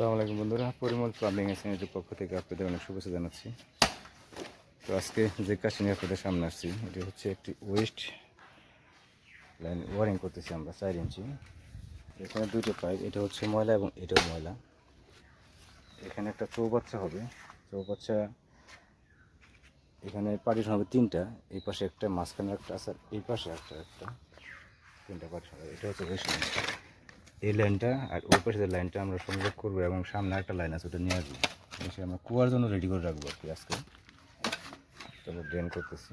আসসালামু আলাইকুম বন্ধুরা। পরিমল প্লাম্বিং এসেন্সের পক্ষ থেকে আপনাদের অনেক শুভেচ্ছা জানাচ্ছি। তো আজকে যে কাজটি নিয়ে আপনাদের সামনে আসছি, এটি হচ্ছে একটি ওয়েস্ট লাইন ওয়ারিং করতেছি আমরা চার ইঞ্চি। এখানে দুটো পাইপ এটা হচ্ছে ময়লা এবং এটাও ময়লা। এখানে একটা চৌবাচ্চা হবে। চৌবাচ্চা এখানে পার্টিশন হবে তিনটা, এই পাশে একটা, মাঝখানে একটা আছে এই পাশে একটা একটা। তিনটা পার্টিশন হবে। এটা হচ্ছে ওয়েস্ট লাইন এই লাইনটা আর ওই পাশে লাইনটা আমরা সংযোগ করব এবং সামনে একটা লাইন আছে, ওটা নিয়ে আসব। আমরা কুয়ার জন্য রেডি করে রাখব আর কি আজকে। তারপর ড্রেন করতেছি।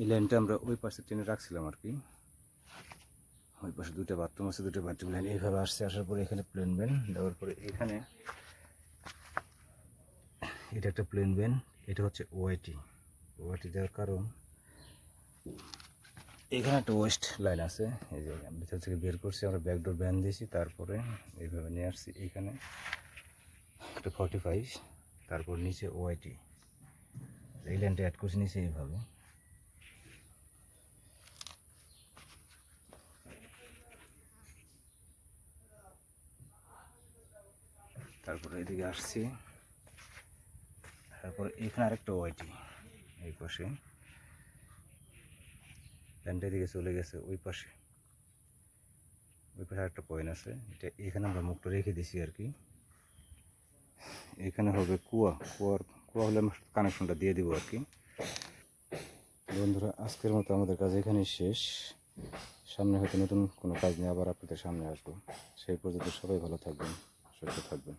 এই লাইনটা আমরা ওই পাশে টেনে রাখছিলাম আর কি। ওই পাশে দুটো বাথরুম আছে দুটো বাথরুম লাইন এইভাবে আসছে, আসার পরে এখানে প্লেন ব্যান দেওয়ার পরে এখানে এটা একটা প্লেন ব্যান এটা হচ্ছে ওয়াইটি ওয়াইটি দেওয়ার কারণ এখানে একটা ওয়েস্ট লাইন আছে। এই যে ভিতর থেকে বের করছি, আমরা ব্যাকডোর ব্যান দিয়েছি, তারপরে এইভাবে নিয়ে আসছি। এখানে একটা ফর্টি ফাইভ তারপর নিচে ওয়াইটি এই লাইনটা অ্যাড করছি, নিচে এইভাবে। তারপরে এদিকে আসছি। তারপরে এখানে আরেকটা ওয়াইটি এই পাশে। ল্যান্ডটা এদিকে চলে গেছে ওই পাশে। ওই পাশে আরেকটা পয়েন্ট আছে। এটা এখানে আমরা মুখটা রেখে দিছি আর কি। এখানে হবে কুয়া। কুয়ার, কুয়া হলে আমরা কানেকশনটা দিয়ে দিব আর কি। বন্ধুরা, আজকের মতো আমাদের কাজ এখানেই শেষ। সামনে হয়তো নতুন কোনো কাজ নিয়ে আবার আপনাদের সামনে আসব। সেই পর্যন্ত সবাই ভালো থাকবেন। সুস্থ থাকবেন।